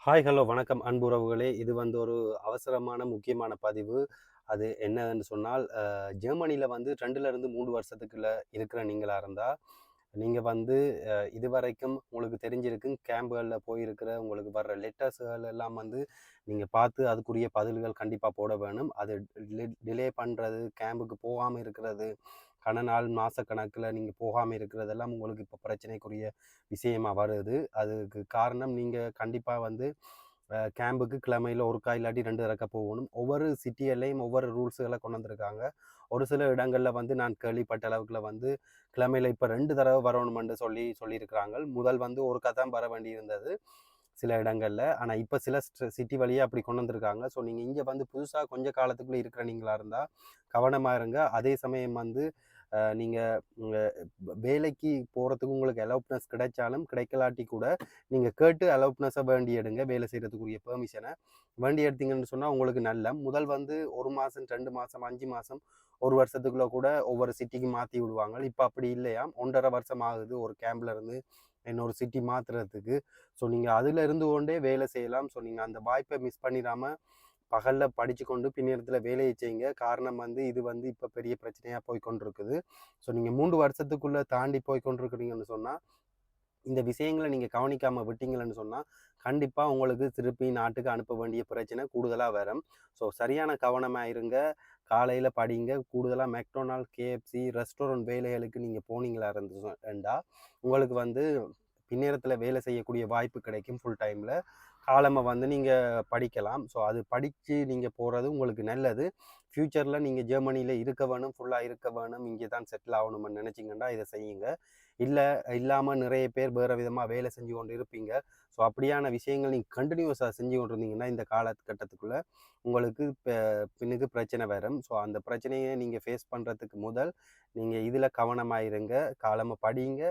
Hi hello வணக்கம் அன்புறவுகளே இது வந்து ஒரு அவசரமான முக்கியமான பதிவு. அது என்னன்னு சொன்னால் ஜெர்மனியில் வந்து ரெண்டுலேருந்து மூணு வருஷத்துக்குள்ளே இருக்கிற நீங்களாக இருந்தால் நீங்கள் வந்து இது வரைக்கும் உங்களுக்கு தெரிஞ்சிருக்கும் கேம்புகளில் போயிருக்கிற உங்களுக்கு வர்ற லெட்டர்ஸ்கள் எல்லாம் வந்து நீங்கள் பார்த்து அதுக்குரிய பதில்கள் கண்டிப்பாக போட வேணும். அது டிலே பண்ணுறது கேம்புக்கு போகாமல் இருக்கிறது கன நாள் மாதக்கணக்கில் நீங்கள் போகாமல் இருக்கிறதெல்லாம் உங்களுக்கு இப்போ பிரச்சனைக்குரிய விஷயமா வருது. அதுக்கு காரணம் நீங்கள் கண்டிப்பாக வந்து கேம்புக்கு கிழமையில் ஒருக்கா இல்லாட்டி ரெண்டு இறக்க போகணும். ஒவ்வொரு சிட்டியிலையும் ஒவ்வொரு ரூல்ஸுகளை கொண்டு வந்திருக்காங்க. ஒரு சில இடங்களில் வந்து நான் கேள்விப்பட்ட அளவுக்குல வந்து கிழமையில் இப்போ ரெண்டு தடவை வரணுமென்று சொல்லி சொல்லியிருக்கிறாங்க. முதல் வந்து ஒருக்கா தான் வர வேண்டி இருந்தது சில இடங்களில். ஆனால் இப்போ சில சிட்டி வழியாக அப்படி கொண்டு வந்திருக்காங்க. ஸோ நீங்கள் இங்கே வந்து புதுசாக கொஞ்சம் காலத்துக்குள்ளே இருக்கிற நீங்களாக இருந்தால் கவனமாக இருங்க. அதே சமயம் வந்து நீங்கள் வேலைக்கு போகிறதுக்கு உங்களுக்கு அலோப்னஸ் கிடைச்சாலும் கிடைக்கலாட்டி கூட நீங்கள் கேட்டு அலோப்னஸை வேண்டி எடுங்க வேலை செய்கிறதுக்குரிய பெர்மிஷனை வேண்டி எடுத்தீங்கன்னு சொன்னால் உங்களுக்கு நல்ல. முதல் வந்து ஒரு மாதம் ரெண்டு மாதம் அஞ்சு மாதம் ஒரு வருஷத்துக்குள்ளே கூட ஒவ்வொரு சிட்டிக்கு மாற்றி விடுவாங்க. இப்போ அப்படி இல்லையா? ஒன்றரை வருஷம் ஆகுது ஒரு கேம்ப்ல இருந்து இன்னொரு சிட்டி மாற்றுறதுக்கு ஸோ நீங்கள் அதில் இருந்து கொண்டே வேலை செய்யலாம். ஸோ நீங்கள் அந்த வாய்ப்பை மிஸ் பண்ணிடாமல் பகலில் படித்து கொண்டு பின்னேரத்தில் வேலையை செய்யுங்க. காரணம் வந்து இது வந்து இப்போ பெரிய பிரச்சனையாக போய் கொண்டிருக்குது. ஸோ நீங்கள் மூன்று வருஷத்துக்குள்ளே தாண்டி போய் கொண்டிருக்கிறீங்கன்னு சொன்னால் இந்த விஷயங்களை நீங்கள் கவனிக்காமல் விட்டீங்கன்னு சொன்னால் கண்டிப்பாக உங்களுக்கு திருப்பி நாட்டுக்கு அனுப்ப வேண்டிய பிரச்சனை கூடுதலாக வரும். ஸோ சரியான கவனமாக இருங்க. காலையில் படிங்க. கூடுதலாக மெக்டொனால் கேஎஃப்சி ரெஸ்டாரண்ட் வேலைகளுக்கு நீங்கள் போனீங்களா இருந்துண்டா உங்களுக்கு வந்து பின்னேரத்தில் வேலை செய்யக்கூடிய வாய்ப்பு கிடைக்கும் ஃபுல் டைமில் காலமை வந்து நீங்கள் படிக்கலாம். ஸோ அது படித்து நீங்கள் போகிறது உங்களுக்கு நல்லது. ஃப்யூச்சரில் நீங்கள் ஜெர்மனியில் இருக்க வேணும் ஃபுல்லாக இருக்க வேணும் இங்கே தான் செட்டில் ஆகணும்னு நினச்சிங்கன்னா இதை செய்யுங்க. இல்லை இல்லாமல் நிறைய பேர் வேறு விதமாக வேலை செஞ்சு கொண்டு இருப்பீங்க ஸோ அப்படியான விஷயங்கள் நீங்கள் கண்டினியூஸாக செஞ்சு கொண்டு இருந்தீங்கன்னா இந்த காலகட்டத்துக்குள்ளே உங்களுக்கு பின்னுக்கு பிரச்சனை வரும். ஸோ அந்த பிரச்சனையை நீங்கள் ஃபேஸ் பண்ணுறதுக்கு முதல் நீங்கள் இதில் கவனமாக இருங்க. காலமாக படிங்க.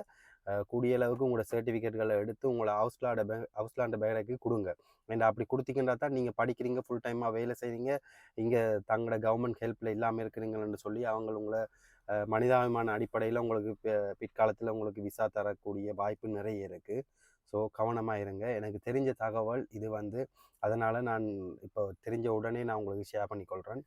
கூடிய அளவுக்கு உங்களோட சர்டிஃபிகேட்களை எடுத்து உங்களை ஹவுஸ்லாண்ட பே ஹவுஸ்லாண்ட பேடைக்கு கொடுங்க. அண்ட் அப்படி கொடுத்தீங்கன்னா தான் நீங்கள் படிக்கிறீங்க ஃபுல் டைமாக வேலை செய்கிறீங்க இங்கே தங்களோட கவர்மெண்ட் ஹெல்ப்பில் இல்லாமல் இருக்கிறீங்கன்னு சொல்லி அவங்க உங்களை மனிதாபிமான அடிப்படையில் உங்களுக்கு பிற்காலத்தில் உங்களுக்கு விசா தரக்கூடிய வாய்ப்பு நிறைய இருக்குது ஸோ கவனமாக இருங்க. எனக்கு தெரிஞ்ச தகவல் இது வந்து. அதனால் நான் இப்போ தெரிஞ்ச உடனே நான் உங்களுக்கு ஷேர் பண்ணிக்கொள்கிறேன்